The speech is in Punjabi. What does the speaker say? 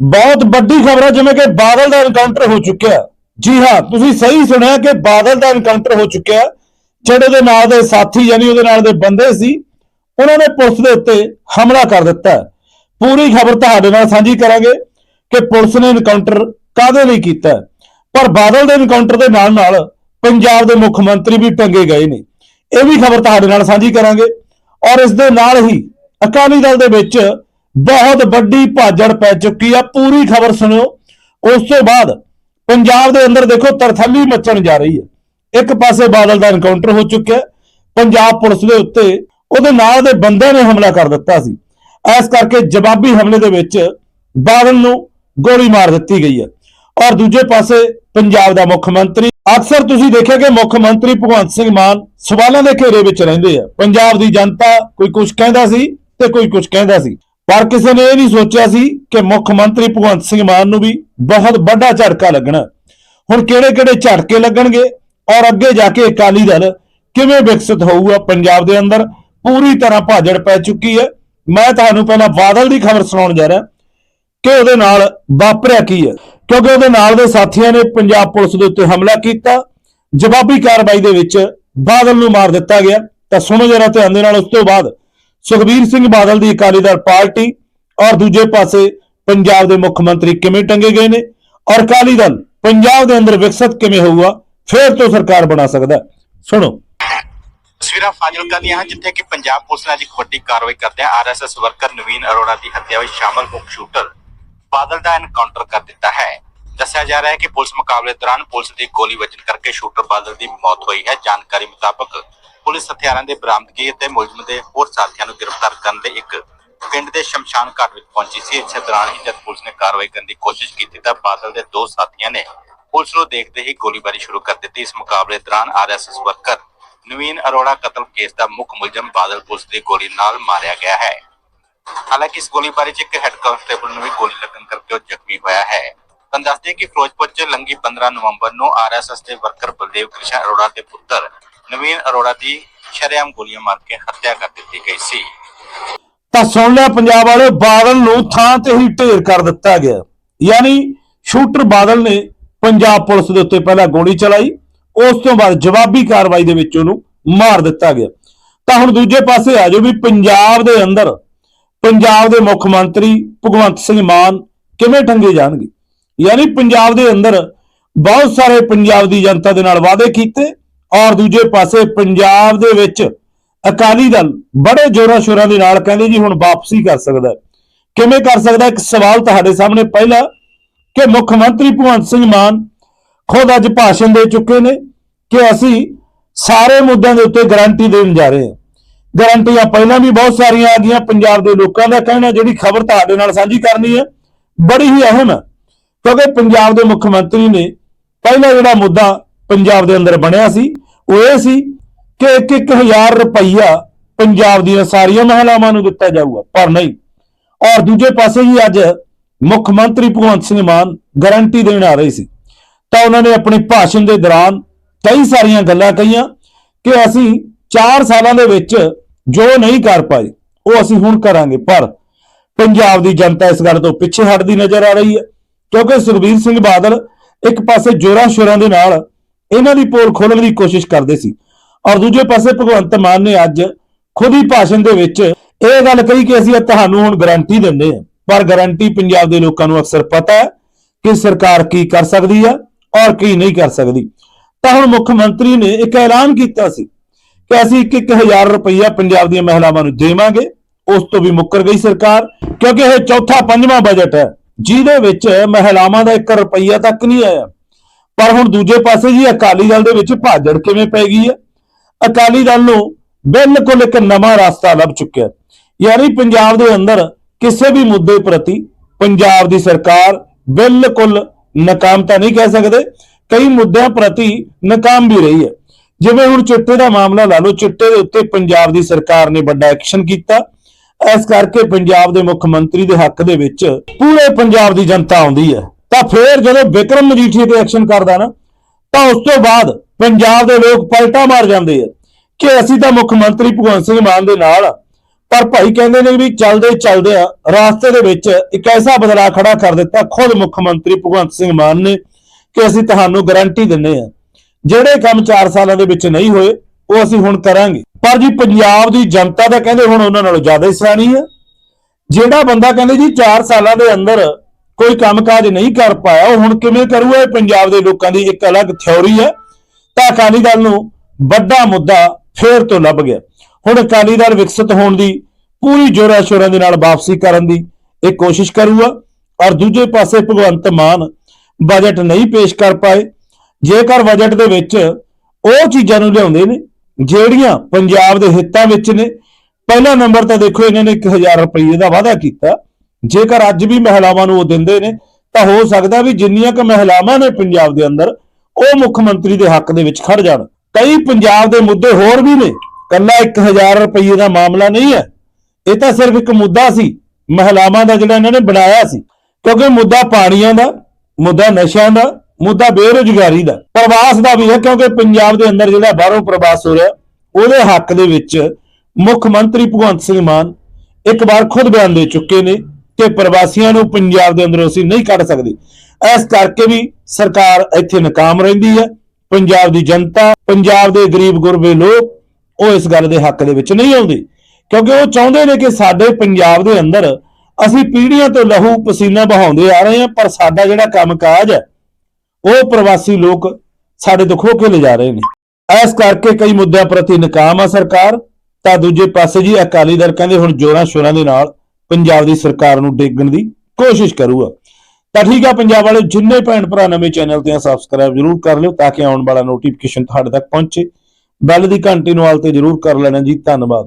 ਬਹੁਤ ਵੱਡੀ ਖਬਰ ਹੈ, ਜਿਵੇਂ ਕਿ ਬਾਦਲ ਦਾ ਐਨਕਾਊਂਟਰ ਹੋ ਚੁੱਕਿਆ ਜੀ ਹਾਂ, ਤੁਸੀਂ ਸਹੀ ਸੁਣਿਆ ਕਿ ਬਾਦਲ ਦਾ ਐਨਕਾਊਂਟਰ ਹੋ ਚੁੱਕਿਆ ਜਿਹੜੇ ਉਹਦੇ ਨਾਲ ਦੇ ਸਾਥੀ ਯਾਨੀ ਉਹਦੇ ਨਾਲ ਦੇ ਬੰਦੇ ਸੀ, ਉਹਨਾਂ ਨੇ ਪੁਲਿਸ ਦੇ ਉੱਤੇ ਹਮਲਾ ਕਰ ਦਿੱਤਾ ਪੂਰੀ ਖਬਰ ਤੁਹਾਡੇ ਨਾਲ ਸਾਂਝੀ ਕਰਾਂਗੇ ਕਿ ਪੁਲਿਸ ਨੇ ਐਨਕਾਊਂਟਰ ਕਾਹਦੇ ਲਈ ਕੀਤਾ ਪਰ ਬਾਦਲ ਦੇ ਐਨਕਾਊਂਟਰ ਦੇ ਨਾਲ ਨਾਲ ਪੰਜਾਬ ਦੇ ਮੁੱਖ ਮੰਤਰੀ ਵੀ ਟੰਗੇ ਗਏ ਨੇ। ਇਹ ਵੀ ਖਬਰ ਤੁਹਾਡੇ ਨਾਲ ਸਾਂਝੀ ਕਰਾਂਗੇ। ਔਰ ਇਸ ਦੇ ਨਾਲ ਹੀ ਅਕਾਲੀ ਦਲ ਦੇ ਵਿੱਚ ਬਹੁਤ ਵੱਡੀ ਭਾਜੜ ਪੈ ਚੁੱਕੀ ਆ, ਪੂਰੀ ਖਬਰ ਸੁਣਿਓ ਉਸ ਤੋਂ ਬਾਅਦ ਪੰਜਾਬ ਦੇ ਅੰਦਰ ਦੇਖੋ, ਤਰਥੱਲੀ ਮੱਚਣ ਜਾ ਰਹੀ ਹੈ। ਇੱਕ ਪਾਸੇ ਬਾਦਲ ਦਾ ਐਨਕਾਊਂਟਰ ਹੋ ਚੁੱਕਿਆ ਪੰਜਾਬ ਪੁਲਿਸ ਦੇ ਉੱਤੇ ਉਹਦੇ ਨਾਲ ਦੇ ਬੰਦਿਆਂ ਨੇ ਹਮਲਾ ਕਰ ਦਿੱਤਾ ਸੀ। ਇਸ ਕਰਕੇ ਜਵਾਬੀ ਹਮਲੇ ਦੇ ਵਿੱਚ ਬਾਦਲ ਨੂੰ ਗੋਲੀ ਮਾਰ ਦਿੱਤੀ ਗਈ ਹੈ। ਔਰ ਦੂਜੇ ਪਾਸੇ ਪੰਜਾਬ ਦਾ ਮੁੱਖ ਮੰਤਰੀ, ਅਕਸਰ ਤੁਸੀਂ ਦੇਖਿਆ ਕਿ ਮੁੱਖ ਮੰਤਰੀ ਭਗਵੰਤ ਸਿੰਘ ਮਾਨ ਸਵਾਲਾਂ ਦੇ ਘੇਰੇ ਵਿੱਚ ਰਹਿੰਦੇ ਆ। ਪੰਜਾਬ ਦੀ ਜਨਤਾ ਕੋਈ ਕੁਝ ਕਹਿੰਦਾ ਸੀ ਤੇ ਕੋਈ ਕੁਝ ਕਹਿੰਦਾ ਸੀ। ਪਰ ਕਿਸੇ ਨੇ ਇਹ ਨਹੀਂ ਸੋਚਿਆ ਸੀ ਕਿ ਮੁੱਖ ਮੰਤਰੀ ਭਗਵੰਤ ਸਿੰਘ ਮਾਨ ਨੂੰ ਵੀ ਬਹੁਤ ਵੱਡਾ ਝਟਕਾ ਲੱਗਣਾ। ਹੁਣ ਕਿਹੜੇ-ਕਿਹੜੇ ਝਟਕੇ ਲੱਗਣਗੇ ਔਰ ਅੱਗੇ ਜਾ ਕੇ ਅਕਾਲੀ ਦਲ ਕਿਵੇਂ ਵਿਕਸਿਤ ਹੋਊਗਾ? ਪੰਜਾਬ ਦੇ ਅੰਦਰ ਪੂਰੀ ਤਰ੍ਹਾਂ ਭਾਜੜ ਪੈ ਚੁੱਕੀ ਹੈ। ਮੈਂ ਤੁਹਾਨੂੰ ਪਹਿਲਾਂ ਬਾਦਲ ਦੀ ਖਬਰ ਸੁਣਾਉਣ ਜਾ ਰਿਹਾ ਕਿ ਉਹਦੇ ਨਾਲ ਵਾਪਰਿਆ ਕੀ ਹੈ? ਕਿਉਂਕਿ ਉਹਦੇ ਨਾਲ ਦੇ ਸਾਥੀਆਂ ਨੇ ਪੰਜਾਬ ਪੁਲਿਸ ਦੇ ਉੱਤੇ ਹਮਲਾ ਕੀਤਾ। ਜਵਾਬੀ ਕਾਰਵਾਈ ਦੇ ਵਿੱਚ ਬਾਦਲ ਨੂੰ ਮਾਰ ਦਿੱਤਾ ਗਿਆ। ਤਾਂ ਸੁਣੋ ਜਰਾ ਧਿਆਨ ਦੇ ਨਾਲ, ਉਸ ਤੋਂ ਬਾਅਦ ਸੁਖਬੀਰ ਸਿੰਘ ਬਾਦਲ ਦੀ ਅਕਾਲੀ ਦਲ ਪਾਰਟੀ ਔਰ ਦੂਜੇ ਪਾਸੇ ਪੰਜਾਬ ਦੇ ਮੁੱਖ ਮੰਤਰੀ ਕਿਵੇਂ ਟੰਗੇ ਗਏ ਨੇ ਔਰ ਅਕਾਲੀ ਦਲ ਪੰਜਾਬ ਦੇ ਅੰਦਰ ਵਿਕਸਿਤ ਕਿਵੇਂ ਹੋਊਗਾ, ਫੇਰ ਤੋਂ ਸਰਕਾਰ ਬਣਾ ਸਕਦਾ ਸੁਣੋ। ਤਸਵੀਰਾਂ ਫਾਜ਼ਿਲਕਾ ਦੀਆਂ ਹਨ, ਜਿੱਥੇ ਕਿ ਪੰਜਾਬ ਪੁਲਿਸ ਨੇ ਅੱਜ ਇੱਕ ਵੱਡੀ ਕਾਰਵਾਈ ਕਰਦੇ ਆ ਆਰਐਸਐਸ ਵਰਕਰ ਨਵੀਨ ਅਰੋੜਾ ਦੀ ਹੱਤਿਆ ਵਿੱਚ ਸ਼ਾਮਲ ਮੁੱਖ ਸ਼ੂਟਰ ਬਾਦਲ ਦਾ ਐਨਕਾਊਂਟਰ ਕਰ ਦਿੱਤਾ ਹੈ। ਦੱਸਿਆ ਜਾ ਰਿਹਾ ਹੈ ਕਿ ਪੁਲਿਸ ਮੁਕਾਬਲੇ ਦੌਰਾਨ ਪੁਲਿਸ ਦੀ ਗੋਲੀ ਵੱਜਣ ਕਰਕੇ ਸ਼ੂਟਰ ਬਾਦਲ ਦੀ ਮੌਤ ਹੋਈ ਹੈ। ਜਾਣਕਾਰੀ ਮੁਤਾਬਕ ਪੁਲਿਸ ਹਥਿਆਰਾਂ ਦੇ ਬਰਾਮਦਗੀ ਅਤੇ ਮੁਲਜ਼ਮ ਦੇ ਹੋਰ ਸਾਥੀਆਂ ਨੂੰ ਗ੍ਰਿਫਤਾਰ ਕਰਨ ਲਈ ਇੱਕ ਪਿੰਡ ਦੇ ਸ਼ਮਸ਼ਾਨ ਘਾਟ ਵਿੱਚ ਪਹੁੰਚੀ ਸੀ। ਇਸੇ ਦੌਰਾਨ ਹੀ ਜਦ ਪੁਲਿਸ ਨੇ ਕਾਰਵਾਈ ਕਰਨ ਦੀ ਕੋਸ਼ਿਸ਼ ਕੀਤੀ ਤਾਂ ਬਾਦਲ ਦੇ ਦੋ ਸਾਥੀਆਂ ਨੇ ਪੁਲਿਸ ਨੂੰ ਦੇਖਦੇ ਹੀ ਗੋਲੀਬਾਰੀ ਸ਼ੁਰੂ ਕਰ ਦਿੱਤੀ। ਇਸ ਮੁਕਾਬਲੇ ਦੌਰਾਨ ਆਰਐਸਐਸ ਵਰਕਰ ਨਵੀਨ ਅਰੋੜਾ ਕਤਲ ਕੇਸ ਦਾ ਮੁੱਖ ਮੁਲਜ਼ਮ ਬਾਦਲ ਪੁਲਿਸ ਦੀ ਗੋਲੀ ਨਾਲ ਮਾਰਿਆ ਗਿਆ ਹੈ। ਹਾਲਾਂਕਿ ਇਸ ਗੋਲੀਬਾਰੀ 'ਚ ਇੱਕ ਹੈੱਡ ਕਾਂਸਟੇਬਲ ਨੂੰ ਵੀ ਗੋਲੀ ਲੱਗਣ ਕਰਕੇ ਉਹ ਜ਼ਖਮੀ ਹੋਇਆ ਹੈ। ਤੁਹਾਨੂੰ ਦੱਸ ਕਿ ਫਿਰੋਜ਼ਪੁਰ 'ਚ ਲੰਗੀ 15 ਨਵੰਬਰ ਨੂੰ ਆਰਐਸਐਸ ਦੇ ਵਰਕਰ ਬਲਦੇਵ ਕ੍ਰਿਸ਼ਨ ਅਰੋੜਾ ਦੇ ਪੁੱਤਰ ਨਵੀਨ ਅਰੋੜਾ ਦੀ ਸ਼ਰੇਆਮ ਗੋਲੀਆਂ ਮਾਰ ਕੇ ਹੱਤਿਆ ਕਰ ਦਿੱਤੀ ਗਈ ਸੀ। ਤਾਂ ਸੁਣ ਲਿਆ ਪੰਜਾਬ ਵਾਲੇ ਬਾਦਲ ਨੂੰ ਥਾਂ ਤੇ ਹੀ ਢੇਰ ਕਰ ਦਿੱਤਾ ਗਿਆ। ਯਾਨੀ ਸ਼ੂਟਰ ਬਾਦਲ ਨੇ ਪੰਜਾਬ ਪੁਲਿਸ ਦੇ ਉੱਤੇ ਪਹਿਲਾਂ ਗੋਲੀ ਚਲਾਈ, ਉਸ ਤੋਂ ਬਾਅਦ ਜਵਾਬੀ ਕਾਰਵਾਈ ਦੇ ਵਿੱਚ ਉਹਨੂੰ ਮਾਰ ਦਿੱਤਾ ਗਿਆ। ਤਾਂ ਹੁਣ ਦੂਜੇ ਪਾਸੇ ਆ ਜਾਓ ਵੀ ਪੰਜਾਬ ਦੇ ਅੰਦਰ, ਪੰਜਾਬ ਦੇ ਮੁੱਖ ਮੰਤਰੀ ਭਗਵੰਤ ਸਿੰਘ ਮਾਨ ਕਿਵੇਂ ਠੰਗੇ ਜਾਣਗੇ? ਯਾਨੀ ਪੰਜਾਬ ਦੇ ਅੰਦਰ ਬਹੁਤ ਸਾਰੇ ਪੰਜਾਬ ਦੀ ਜਨਤਾ ਦੇ ਨਾਲ ਵਾਅਦੇ ਕੀਤੇ ਔਰ ਦੂਜੇ ਪਾਸੇ ਪੰਜਾਬ ਦੇ ਵਿੱਚ ਅਕਾਲੀ ਦਲ ਬੜੇ ਜੋਰਾਂ ਸ਼ੋਰਾਂ ਦੇ ਨਾਲ ਕਹਿੰਦੇ ਜੀ ਹੁਣ ਵਾਪਸੀ ਕਰ ਸਕਦਾ ਕਿਵੇਂ ਕਰ ਸਕਦਾ ਇੱਕ ਸਵਾਲ ਤੁਹਾਡੇ ਸਾਹਮਣੇ ਪਹਿਲਾ ਕਿ ਮੁੱਖ ਮੰਤਰੀ ਭਗਵੰਤ ਸਿੰਘ ਮਾਨ ਖੁਦ ਅੱਜ ਭਾਸ਼ਣ ਦੇ ਚੁੱਕੇ ਨੇ ਕਿ ਅਸੀਂ ਸਾਰੇ ਮੁੱਦਿਆਂ ਦੇ ਉੱਤੇ ਗਾਰੰਟੀ ਦੇਣ ਜਾ ਰਹੇ ਹਾਂ। ਗਾਰੰਟੀਆਂ ਪਹਿਲਾਂ ਵੀ ਬਹੁਤ ਸਾਰੀਆਂ ਆ ਗਈਆਂ, ਪੰਜਾਬ ਦੇ ਲੋਕਾਂ ਦਾ ਕਹਿਣਾ, ਜਿਹੜੀ ਖਬਰ ਤੁਹਾਡੇ ਨਾਲ ਸਾਂਝੀ ਕਰਨੀ ਹੈ, ਬੜੀ ਹੀ ਅਹਿਮ ਹੈ। ਕਿਉਂਕਿ ਪੰਜਾਬ ਦੇ ਮੁੱਖ ਮੰਤਰੀ ਨੇ ਪਹਿਲਾ ਜਿਹੜਾ ਮੁੱਦਾ ਪੰਜਾਬ ਦੇ ਅੰਦਰ ਬਣਿਆ ਸੀ, ਉਹ ਇਹ ਸੀ ਕਿ 1-1000 ਰੁਪਈਆ ਪੰਜਾਬ ਦੀਆਂ ਸਾਰੀਆਂ ਮਹਿਲਾਵਾਂ ਨੂੰ ਦਿੱਤਾ ਜਾਊਗਾ, ਪਰ ਨਹੀਂ। ਔਰ ਦੂਜੇ ਪਾਸੇ ਹੀ ਅੱਜ ਮੁੱਖ ਮੰਤਰੀ ਭਗਵੰਤ ਸਿੰਘ ਮਾਨ ਗਾਰੰਟੀ ਦੇਣ ਆ ਰਹੇ ਸੀ। ਤਾਂ ਉਹਨਾਂ ਨੇ ਆਪਣੇ ਭਾਸ਼ਣ ਦੇ ਦੌਰਾਨ ਕਈ ਸਾਰੀਆਂ ਗੱਲਾਂ ਕਹੀਆਂ ਕਿ ਅਸੀਂ 4 ਸਾਲਾਂ ਦੇ ਵਿੱਚ ਜੋ ਨਹੀਂ ਕਰ ਪਾਏ, ਉਹ ਅਸੀਂ ਹੁਣ ਕਰਾਂਗੇ, ਪਰ ਪੰਜਾਬ ਦੀ ਜਨਤਾ ਇਸ ਗੱਲ ਤੋਂ ਪਿੱਛੇ ਹਟਦੀ ਨਜ਼ਰ ਆ ਰਹੀ ਹੈ, ਕਿਉਂਕਿ ਸੁਖਬੀਰ ਸਿੰਘ ਬਾਦਲ ਇੱਕ ਪਾਸੇ ਜੋਰਾਂ ਸ਼ੋਰਾਂ ਦੇ ਨਾਲ ਇਹਨਾਂ ਦੀ ਪੋਲ ਖੋਲਣ ਦੀ ਕੋਸ਼ਿਸ਼ ਕਰਦੇ ਸੀ। ਔਰ ਦੂਜੇ ਪਾਸੇ ਭਗਵੰਤ ਮਾਨ ਨੇ ਅੱਜ ਖੁਦ ਹੀ ਭਾਸ਼ਣ ਦੇ ਵਿੱਚ ਇਹ ਗੱਲ ਕਹੀ ਕਿ ਅਸੀਂ ਤੁਹਾਨੂੰ ਹੁਣ ਗਾਰੰਟੀ ਦਿੰਦੇ ਹਾਂ। ਪਰ ਗਾਰੰਟੀ ਪੰਜਾਬ ਦੇ ਲੋਕਾਂ ਨੂੰ ਅਕਸਰ ਪਤਾ ਹੈ ਕਿ ਸਰਕਾਰ ਕੀ ਕਰ ਸਕਦੀ ਹੈ ਔਰ ਕੀ ਨਹੀਂ ਕਰ ਸਕਦੀ। ਤਾਂ ਹੁਣ ਮੁੱਖ ਮੰਤਰੀ ਨੇ ਇੱਕ ਐਲਾਨ ਕੀਤਾ ਸੀ ਕਿ ਅਸੀਂ 1-1000 ਰੁਪਈਆ ਪੰਜਾਬ ਦੀਆਂ ਮਹਿਲਾਵਾਂ ਨੂੰ ਦੇਵਾਂਗੇ। ਉਸ ਤੋਂ ਵੀ ਮੁੱਕਰ ਗਈ ਸਰਕਾਰ, ਕਿਉਂਕਿ ਇਹ ਚੌਥਾ ਪੰਜਵਾਂ ਬਜਟ ਹੈ। ਜਿਹਦੇ ਵਿੱਚ ਮਹਿਲਾਵਾਂ ਦਾ 1 ਰੁਪਈਆ ਤੱਕ ਨਹੀਂ ਆਇਆ। ਪਰ ਹੁਣ ਦੂਜੇ ਪਾਸੇ ਜੀ ਅਕਾਲੀ ਦਲ ਦੇ ਵਿੱਚ ਭਾਜੜ ਕਿਵੇਂ ਪੈ ਗਈ ਹੈ? ਅਕਾਲੀ ਦਲ ਨੂੰ ਬਿਲਕੁਲ ਇੱਕ ਨਵਾਂ ਰਸਤਾ ਲੱਭ ਚੁੱਕਿਆ ਯਾਨੀ ਪੰਜਾਬ ਦੇ ਅੰਦਰ ਕਿਸੇ ਵੀ ਮੁੱਦੇ ਪ੍ਰਤੀ ਪੰਜਾਬ ਦੀ ਸਰਕਾਰ ਬਿਲਕੁਲ ਨਾਕਾਮ ਤਾਂ ਨਹੀਂ ਕਹਿ ਸਕਦੇ। ਕਈ ਮੁੱਦਿਆਂ ਪ੍ਰਤੀ ਨਾਕਾਮ ਵੀ ਰਹੀ ਹੈ। ਜਿਵੇਂ ਹੁਣ ਚਿੱਟੇ ਦਾ ਮਾਮਲਾ ਲਾ ਲਓ, ਚਿੱਟੇ ਦੇ ਉੱਤੇ ਪੰਜਾਬ ਦੀ ਸਰਕਾਰ ਨੇ ਵੱਡਾ ਐਕਸ਼ਨ ਕੀਤਾ। ਇਸ ਕਰਕੇ ਪੰਜਾਬ ਦੇ ਮੁੱਖ ਮੰਤਰੀ ਦੇ ਹੱਕ ਦੇ ਵਿੱਚ ਪੂਰੇ ਪੰਜਾਬ ਦੀ ਜਨਤਾ ਆਉਂਦੀ ਹੈ। ਤਾਂ ਫੇਰ ਜਦੋਂ ਵਿਕਰਮ ਮਜੀਠੀਆ ਤੇ ਐਕਸ਼ਨ ਕਰਦਾ ਨਾ, ਤਾਂ ਉਸ ਤੋਂ ਬਾਅਦ ਪੰਜਾਬ ਦੇ ਲੋਕ ਪਲਟਾ ਮਾਰ ਜਾਂਦੇ ਆ ਕਿ ਅਸੀਂ ਤਾਂ ਮੁੱਖ ਮੰਤਰੀ ਭਗਵੰਤ ਸਿੰਘ ਮਾਨ ਦੇ ਨਾਲ ਪਰ ਭਾਈ ਕਹਿੰਦੇ ਨੇ ਵੀ ਚੱਲਦੇ ਚੱਲਦੇ ਆ, ਰਾਸਤੇ ਦੇ ਵਿੱਚ ਇੱਕ ਐਸਾ ਬਦਲਾਅ ਖੜਾ ਕਰ ਦਿੱਤਾ ਖੁਦ ਮੁੱਖ ਮੰਤਰੀ ਭਗਵੰਤ ਸਿੰਘ ਮਾਨ ਨੇ ਕਿ ਅਸੀਂ ਤੁਹਾਨੂੰ ਗਾਰੰਟੀ ਦਿੰਨੇ ਆ। ਜਿਹੜੇ ਕੰਮ 4 ਸਾਲਾਂ ਦੇ ਵਿੱਚ ਨਹੀਂ ਹੋਏ, ਉਹ ਅਸੀਂ ਹੁਣ ਕਰਾਂਗੇ। ਪਰ ਜੀ ਪੰਜਾਬ ਦੀ ਜਨਤਾ ਤਾਂ ਕਹਿੰਦੇ ਹੁਣ ਉਹਨਾਂ ਨਾਲੋਂ ਜ਼ਿਆਦਾ ਹੀ ਸਿਆਣੀ ਆ। ਜਿਹੜਾ ਬੰਦਾ ਕਹਿੰਦੇ ਜੀ 4 ਸਾਲਾਂ ਦੇ ਅੰਦਰ ਕੋਈ ਕੰਮਕਾਜ ਨਹੀਂ ਕਰ ਪਾਇਆ, ਉਹ ਹੁਣ ਕਿਵੇਂ ਕਰੂਗਾ? ਇਹ ਪੰਜਾਬ ਦੇ ਲੋਕਾਂ ਦੀ ਇੱਕ ਅਲੱਗ ਥਿਉਰੀ ਹੈ। ਤਾਂ ਅਕਾਲੀ ਦਲ ਨੂੰ ਵੱਡਾ ਮੁੱਦਾ ਫੇਰ ਤੋਂ ਲੱਭ ਗਿਆ। ਹੁਣ ਅਕਾਲੀ ਦਲ ਵਿਕਸਿਤ ਹੋਣ ਦੀ ਪੂਰੀ ਜ਼ੋਰਾਂ ਸ਼ੋਰਾਂ ਦੇ ਨਾਲ ਵਾਪਸੀ ਕਰਨ ਦੀ ਇਹ ਕੋਸ਼ਿਸ਼ ਕਰੂਗਾ। ਔਰ ਦੂਜੇ ਪਾਸੇ ਭਗਵੰਤ ਮਾਨ ਬਜਟ ਨਹੀਂ ਪੇਸ਼ ਕਰ ਪਾਏ। ਜੇਕਰ ਬਜਟ ਦੇ ਵਿੱਚ ਉਹ ਚੀਜ਼ਾਂ ਨੂੰ ਲਿਆਉਂਦੇ ਨੇ, ਜਿਹੜੀਆਂ ਪੰਜਾਬ ਦੇ ਹਿੱਤਾਂ ਵਿੱਚ ਨੇ, ਪਹਿਲਾ ਨੰਬਰ ਤਾਂ ਦੇਖੋ ਇਹਨਾਂ ਨੇ 1000 ਰੁਪਏ ਦਾ ਵਾਅਦਾ ਕੀਤਾ। ਜੇਕਰ ਅੱਜ ਵੀ ਮਹਿਲਾਵਾਂ ਨੂੰ ਉਹ ਦਿੰਦੇ ਨੇ, ਤਾਂ ਹੋ ਸਕਦਾ ਵੀ ਜਿੰਨੀਆਂ ਕੁ ਮਹਿਲਾਵਾਂ ਨੇ ਪੰਜਾਬ ਦੇ ਅੰਦਰ, ਉਹ ਮੁੱਖ ਮੰਤਰੀ ਦੇ ਹੱਕ ਦੇ ਵਿੱਚ ਖੜ ਜਾਣ। ਕਈ ਪੰਜਾਬ ਦੇ ਮੁੱਦੇ ਹੋਰ ਵੀ ਨੇ। ਕੱਲਾ 1000 ਰੁਪਏ ਦਾ ਮਾਮਲਾ ਨਹੀਂ ਹੈ। ਇਹ ਤਾਂ ਸਿਰਫ ਇੱਕ ਮੁੱਦਾ ਸੀ। ਮਹਿਲਾਵਾਂ ਦਾ ਜਿਹੜਾ ਇਹਨਾਂ ਨੇ ਬਣਾਇਆ ਸੀ। ਕਿਉਂਕਿ ਮੁੱਦਾ ਪਾਣੀਆਂ ਦਾ, ਮੁੱਦਾ ਨਸ਼ਿਆਂ ਦਾ, ਮੁੱਦਾ ਬੇਰੁਜ਼ਗਾਰੀ ਦਾ, ਪ੍ਰਵਾਸ ਦਾ ਵੀ ਹੈ। ਕਿਉਂਕਿ ਪੰਜਾਬ ਦੇ ਅੰਦਰ ਜਿਹੜਾ ਬਾਹਰੋਂ ਪ੍ਰਵਾਸ ਹੋ ਰਿਹਾ, ਉਹਦੇ ਹੱਕ ਦੇ ਵਿੱਚ ਮੁੱਖ ਮੰਤਰੀ ਭਗਵੰਤ ਸਿੰਘ ਮਾਨ ਇੱਕ ਵਾਰ ਖੁਦ ਬਿਆਨ ਦੇ ਚੁੱਕੇ ਨੇ। ਕਿ ਪ੍ਰਵਾਸੀਆਂ ਨੂੰ ਪੰਜਾਬ ਦੇ ਅੰਦਰੋਂ ਅਸੀਂ ਨਹੀਂ ਕੱਢ ਸਕਦੇ। ਇਸ ਕਰਕੇ ਵੀ ਸਰਕਾਰ ਇੱਥੇ ਨਾਕਾਮ ਰਹਿੰਦੀ ਹੈ। ਪੰਜਾਬ ਦੀ ਜਨਤਾ, ਪੰਜਾਬ ਦੇ ਗਰੀਬ ਗੁਰਬੇ ਲੋਕ ਉਹ ਇਸ ਗੱਲ ਦੇ ਹੱਕ ਦੇ ਵਿੱਚ ਨਹੀਂ ਆਉਂਦੇ। ਕਿਉਂਕਿ ਉਹ ਚਾਹੁੰਦੇ ਨੇ ਕਿ ਸਾਡੇ ਪੰਜਾਬ ਦੇ ਅੰਦਰ ਅਸੀਂ ਪੀੜ੍ਹੀਆਂ ਤੋਂ ਲਹੂ ਪਸੀਨਾ ਬਹਾਉਂਦੇ ਆ ਰਹੇ ਹਾਂ, ਪਰ ਸਾਡਾ ਜਿਹੜਾ ਕੰਮਕਾਜ ਹੈ, ਉਹ ਪ੍ਰਵਾਸੀ ਲੋਕ ਸਾਡੇ ਤੋਂ ਖੋਹ ਕੇ ਲੈ ਜਾ ਰਹੇ ਨੇ। ਇਸ ਕਰਕੇ ਕਈ ਮੁੱਦਿਆਂ ਪ੍ਰਤੀ ਨਾਕਾਮ ਆ ਸਰਕਾਰ। ਤਾਂ ਦੂਜੇ ਪਾਸੇ ਜੀ ਅਕਾਲੀ ਦਲ ਕਹਿੰਦੇ ਹੁਣ ਜੋਰਾਂ ਸ਼ੋਰਾਂ ਦੇ ਨਾਲ ਪੰਜਾਬ ਦੀ ਸਰਕਾਰ ਨੂੰ ਡੇਗਣ ਦੀ ਕੋਸ਼ਿਸ਼ ਕਰੂਗਾ। ਤਾਂ ਠੀਕ ਆ, ਪੰਜਾਬ ਵਾਲੇ ਜਿੰਨੇ ਭੈਣ ਭਰਾ ਨਵੇਂ ਚੈਨਲ ਤੇ ਆ ਸਬਸਕ੍ਰਾਈਬ ਜਰੂਰ ਕਰ ਲਿਓ ਤਾਂ ਕਿ ਆਉਣ ਵਾਲਾ ਨੋਟੀਫਿਕੇਸ਼ਨ ਤੁਹਾਡੇ ਤੱਕ ਪਹੁੰਚੇ। ਬੈਲ ਦੀ ਘੰਟੀ ਨੂੰ ਆਲ ਤੇ ਜਰੂਰ ਕਰ ਲੈਣਾ ਜੀ। ਧੰਨਵਾਦ।